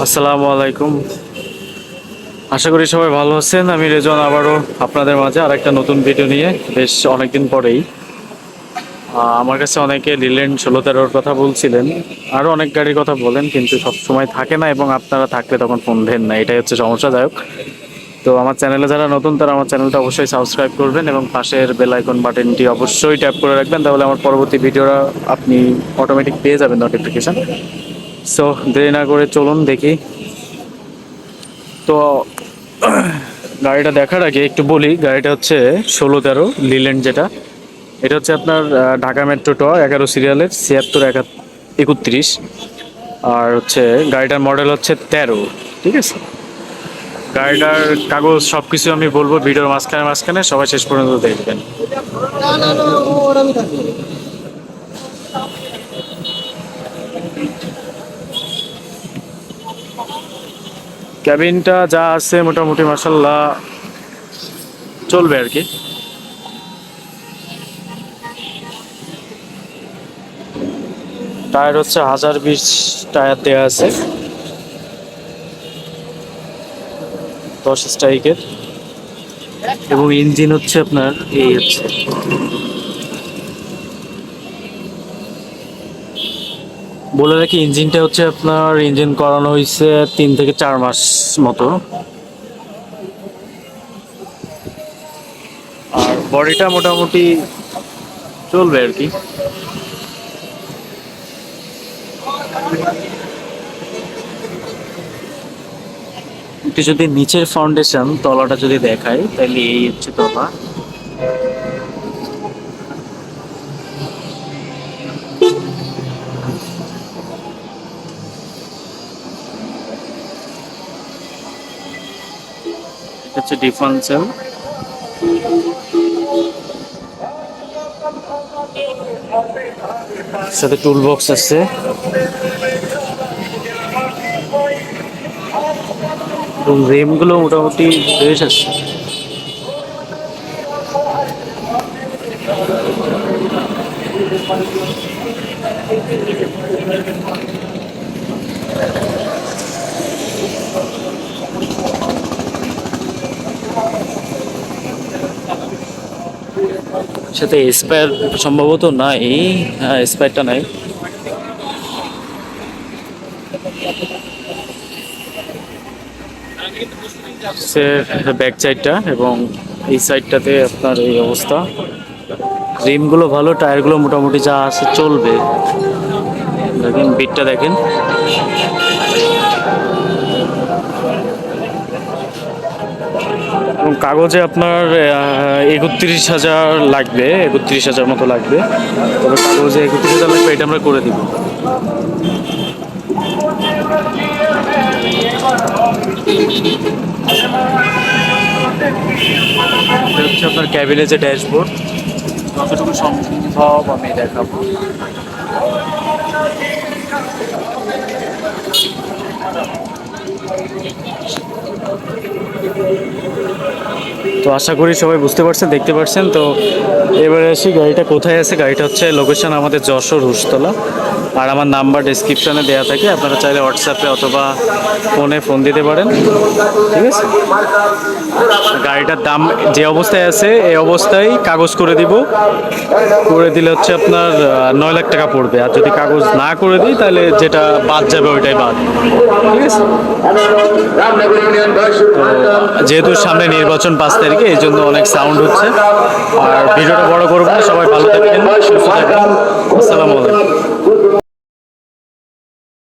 আসসালামু আলাইকুম। আশা করি সবাই ভালো আছেন। আমি রেজন আবারও আপনাদের মাঝে আর একটা নতুন ভিডিও নিয়ে বেশ অনেকদিন পরেই। আমার কাছে অনেকে লিলেন্ড ষোলো তেরোর কথা বলছিলেন। আরও অনেক গাড়ির কথা বলেন, কিন্তু সব সময় থাকে না এবং আপনারা থাকলে তখন ফোন দেন না। এটাই হচ্ছে সমস্যাদায়ক। তো আমার চ্যানেলে যারা নতুন, তারা আমার চ্যানেলটা অবশ্যই সাবস্ক্রাইব করবেন এবং পাশের বেল আইকন বাটনটি অবশ্যই ট্যাপ করে রাখবেন। তাহলে আমার পরবর্তী ভিডিওটা আপনি অটোমেটিক পেয়ে যাবেন নোটিফিকেশন সো দেরি না করে চলুন দেখি। তো, গাড়িটা দেখার আগে একটু বলি, গাড়িটা হচ্ছে ষোলো তেরো লিল্যান্ড যেটা। এটা হচ্ছে আপনার ঢাকা মেট্রো ট এগারো সিরিয়ালের ছিয়াত্তর একা, একত্রিশ। আর হচ্ছে গাড়িটার মডেল হচ্ছে তেরো, ঠিক আছে? গাড়িটার কাগজ সব কিছু আমি বলব, ভিডিওর মাঝখানে মাঝখানে, সবাই শেষ পর্যন্ত দেখবেন। ক্যাবিনটা যা আছে মোটামুটি মাসাল্লাহ চলবে আর কি। টায়ার হচ্ছে হাজার বিশ টায়ার দেওয়া আছে। দশ স্ট্রাইকের। এবং ইঞ্জিন হচ্ছে আপনার এই হচ্ছে। বলে রাখি, ইঞ্জিনটা হচ্ছে আপনার ইঞ্জিন করানো হয়েছে তিন থেকে চার মাস মতো। আর বডিটা মোটামুটি চলবে আর কি। একটু যদি নিচের ফাউন্ডেশন তলাটা যদি দেখায় তাহলে এই হচ্ছে তলা। এটা হচ্ছে ডিফারেন্সিয়াল সাথে টুল বক্স আছে। এবং রেমগুলো মোটামুটি বেশ আছে। সাথে স্পায়ার সম্ভবত নাই হ্যাঁ স্পায়ারটা নাই। ব্যাক সাইডটা এবং এই সাইডটাতে আপনার এই অবস্থা। রিমগুলো ভালো, টায়ারগুলো মোটামুটি যা আছে চলবে। দেখেন বিটটা দেখেন। কাগজে আপনার একত্রিশ হাজার লাগবে, একত্রিশ হাজার মতো লাগবে। তবে কাগজে একত্রিশ হাজার লাগবে, এটা আমরা করে দিব। হচ্ছে আপনার ক্যাবিনে যে ড্যাশবোর্ড। যতটুকু সম্ভব আমি দেখাবো। তো আশা করি সবাই বুঝতে পারছেন, দেখতে পারছেন। তো এবারে আসি, গাড়িটা কোথায় আছে? গাড়িটা হচ্ছে লোকেশন আমাদের যশোর হুসতলা। আর আমার নাম্বার ডিসক্রিপশনে দেওয়া থাকে, আপনারা চাইলে হোয়াটসঅ্যাপে অথবা ফোনে ফোন দিতে পারেন। ঠিক আছে? গাড়িটার দাম যে অবস্থায় আছে, এই অবস্থায় কাগজ করে দিব। করে দিলে হচ্ছে আপনার নয় লাখ টাকা পড়বে। আর যদি কাগজ না করে দিই, তাহলে যেটা বাদ যাবে ওইটাই বাদ। ঠিক আছে? তো যেহেতু সামনে নির্বাচন পাঁচ তারিখে, এই জন্য অনেক সাউন্ড হচ্ছে। আর ভিডিওটা বড় করব সবাই ভালো থাকবেন, সুস্থ থাকবেন। আসসালামু আলাইকুম।